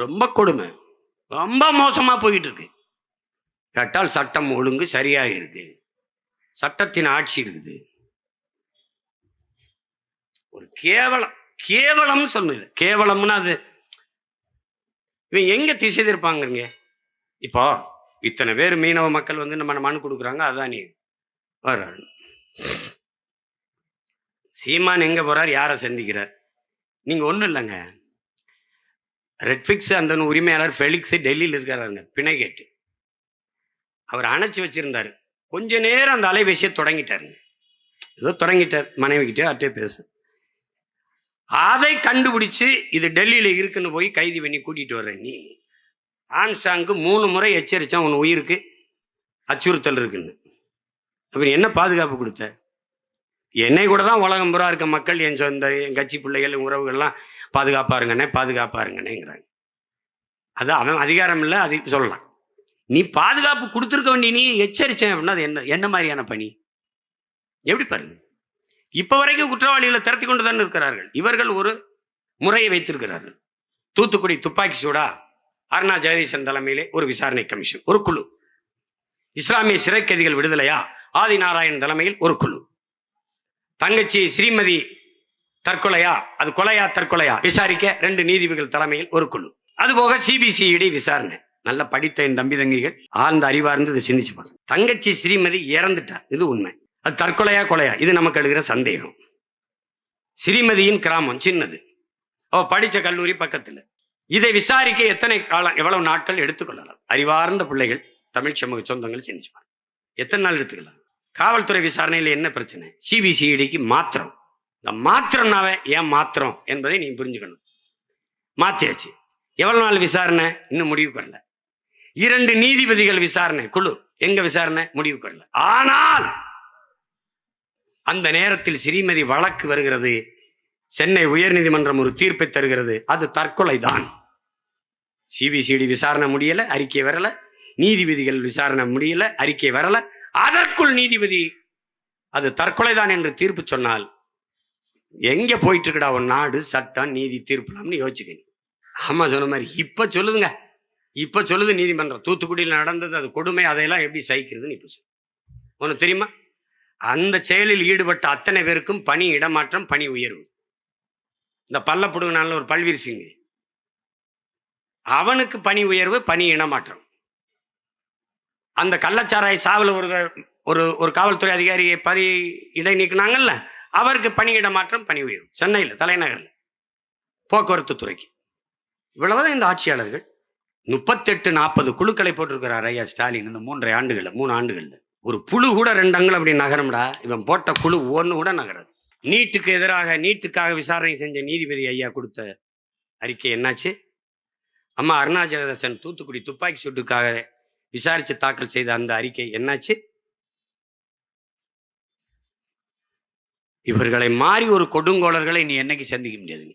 ரொம்ப கொடுமை. ரொம்ப மோசமாக போயிட்டு இருக்கு கேட்டால் சட்டம் ஒழுங்கு சரியாக இருக்கு சட்டத்தின் ஆட்சி இருக்குது. ஒரு கேவலம் கேவலம்னு சொன்னது கேவலம்னா அது இவன் எங்க திசை திருப்பாங்கிறீங்க? இப்போ இத்தனை பேர் மீனவ மக்கள் வந்து நம்ம மனு கொடுக்குறாங்க அதான்? நீ வர்றாரு. சீமான் எங்க போறார்? யாரை சந்திக்கிறார்? நீங்க ஒன்றும் இல்லைங்க. ரெட்ஃபிக்ஸ் அந்த உரிமையாளர் ஃபெலிக்ஸ் டெல்லியில் இருக்கிறாருங்க பிணை கேட்டு அவர் அணைச்சி வச்சிருந்தாரு. கொஞ்ச நேரம் அந்த அலைபேசியை தொடங்கிட்டாருங்க ஏதோ தொடங்கிட்டார் மனைவிக்கிட்டே அட்டே பேசு. அதை கண்டுபிடிச்சு இது டெல்லியில் இருக்குன்னு போய் கைது பண்ணி கூட்டிட்டு வர்ற நீ ஆன்சாங்கு மூணு முறை எச்சரித்தான் உன் உயிருக்கு அச்சுறுத்தல் இருக்குன்னு. அப்புறம் என்ன பாதுகாப்பு கொடுத்த? என்னை கூட தான் உலகம் புறா இருக்க மக்கள் என் சொந்த என் கட்சி பிள்ளைகள் உறவுகள்லாம் பாதுகாப்பா இருங்கண்ணே பாதுகாப்பா இருங்கண்ணேங்கிறாங்க அது அவன் அதிகாரம் இல்லை அது சொல்லலாம். நீ பாதுகாப்பு கொடுத்துருக்க வேண்டிய நீ எச்சரிச்சேன் அப்படின்னா அது என்ன என்ன மாதிரியான பணி? எப்படி பாருங்க. இப்போ வரைக்கும் குற்றவாளிகளை திரட்டி கொண்டு தான் இருக்கிறார்கள். இவர்கள் ஒரு முறையை வைத்திருக்கிறார்கள். தூத்துக்குடி துப்பாக்கி சூடா அருணா ஜெகதீசன் தலைமையிலே ஒரு விசாரணை கமிஷன் ஒரு குழு. இஸ்லாமிய சிறைக்கைதிகள் விடுதலையா? ஆதி நாராயணன் தலைமையில் ஒரு குழு. தங்கச்சி ஸ்ரீமதி தற்கொலையா? அது கொலையா தற்கொலையா? விசாரிக்க ரெண்டு நீதிபதிகள் தலைமையில் ஒரு குழு. அதுபோக சிபிசிஐடி விசாரணை. நல்ல படித்த என் தம்பி தங்கிகள் ஆழ்ந்த அறிவார்ந்து இதை சிந்திச்சு பாருங்க. தங்கச்சி ஸ்ரீமதி இறந்துட்டா. இது உண்மை. அது தற்கொலையா கொலையா? இது நமக்கு எழுகிற சந்தேகம். ஸ்ரீமதியின் கிராமம் சின்னது. அவ படிச்ச கல்லூரி பக்கத்துல. இதை விசாரிக்க எத்தனை காலம் எவ்வளவு நாட்கள் எடுத்துக்கொள்ளலாம்? அறிவார்ந்த பிள்ளைகள் தமிழ் சமூக சொந்தங்கள் சிந்திச்சுப்பாங்க எத்தனை நாள் எடுத்துக்கலாம்? காவல்துறை விசாரணையில் என்ன பிரச்சனை? சிபிசிஐடிக்கு மாத்திரம். இந்த மாத்திரம்னாவே ஏன் மாத்திரம் என்பதை நீ புரிஞ்சுக்கணும். மாத்தியாச்சு. எவ்வளவு நாள் விசாரணை? இன்னும் முடிவு பெறல. இரண்டு நீதிபதிகள் விசாரணை குழு. எங்க விசாரணை? முடிவு பெறல. ஆனால் அந்த நேரத்தில் ஸ்ரீமதி வழக்கு வருகிறது. சென்னை உயர்நீதிமன்றம் ஒரு தீர்ப்பை தருகிறது. அது தற்கொலை தான் சிபிசிடி விசாரணை முடியல அறிக்கை வரல. நீதிபதிகள் விசாரணை முடியல அறிக்கை வரல. அதற்குள் நீதிபதி அது தற்கொலைதான் என்று தீர்ப்பு சொன்னால் எங்க போயிட்டு இருக்கடா உன் நாடு சட்டம் நீதி தீர்ப்புலாம்னு யோசிச்சுக்கணும் ஆமா சொன்ன மாதிரி இப்ப சொல்லுதுங்க. இப்ப சொல்லுது நீதிமன்றம். தூத்துக்குடியில் நடந்தது அது கொடுமை அதையெல்லாம் எப்படி சகிக்கிறதுன்னு இப்ப சொல்லு. உனக்கு தெரியுமா? அந்த செயலில் ஈடுபட்ட அத்தனை பேருக்கும் பணி இடமாற்றம் பணி உயர்வு. இந்த பல்லப்படுங்கனால ஒரு பல்வீர் சிங். அவனுக்கு பணி உயர்வு பணி இடமாற்றம். அந்த கள்ளச்சாராய சாவில் ஒரு ஒரு ஒரு காவல்துறை அதிகாரியை பணி இடை நீக்கினாங்கல்ல அவருக்கு பணியிட மாற்றம் பணி உயர்வு சென்னையில் தலைநகரில். போக்குவரத்து துறைக்கு. இவ்வளவுதான் இந்த ஆட்சியாளர்கள். முப்பத்தெட்டு நாற்பது குழுக்களை போட்டிருக்கிறார் ஐயா ஸ்டாலின் இந்த மூன்றரை ஆண்டுகளில் மூணு ஆண்டுகள்ல. ஒரு புழு கூட ரெண்டு அங்குல அப்படி நகரம்டா. இவன் போட்ட குழு ஒன்று கூட நகராது. நீட்டுக்கு எதிராக நீட்டுக்காக விசாரணை செஞ்ச நீதிபதி ஐயா கொடுத்த அறிக்கை என்னாச்சு? அம்மா அருணா தூத்துக்குடி துப்பாக்கி சூட்டுக்காக விசாரித்து தாக்கல் செய்த அந்த அறிக்கை என்னாச்சு? இவர்களை மாறி ஒரு கொடுங்கோளர்களை நீ என்னைக்கு சந்திக்க முடியாது நீ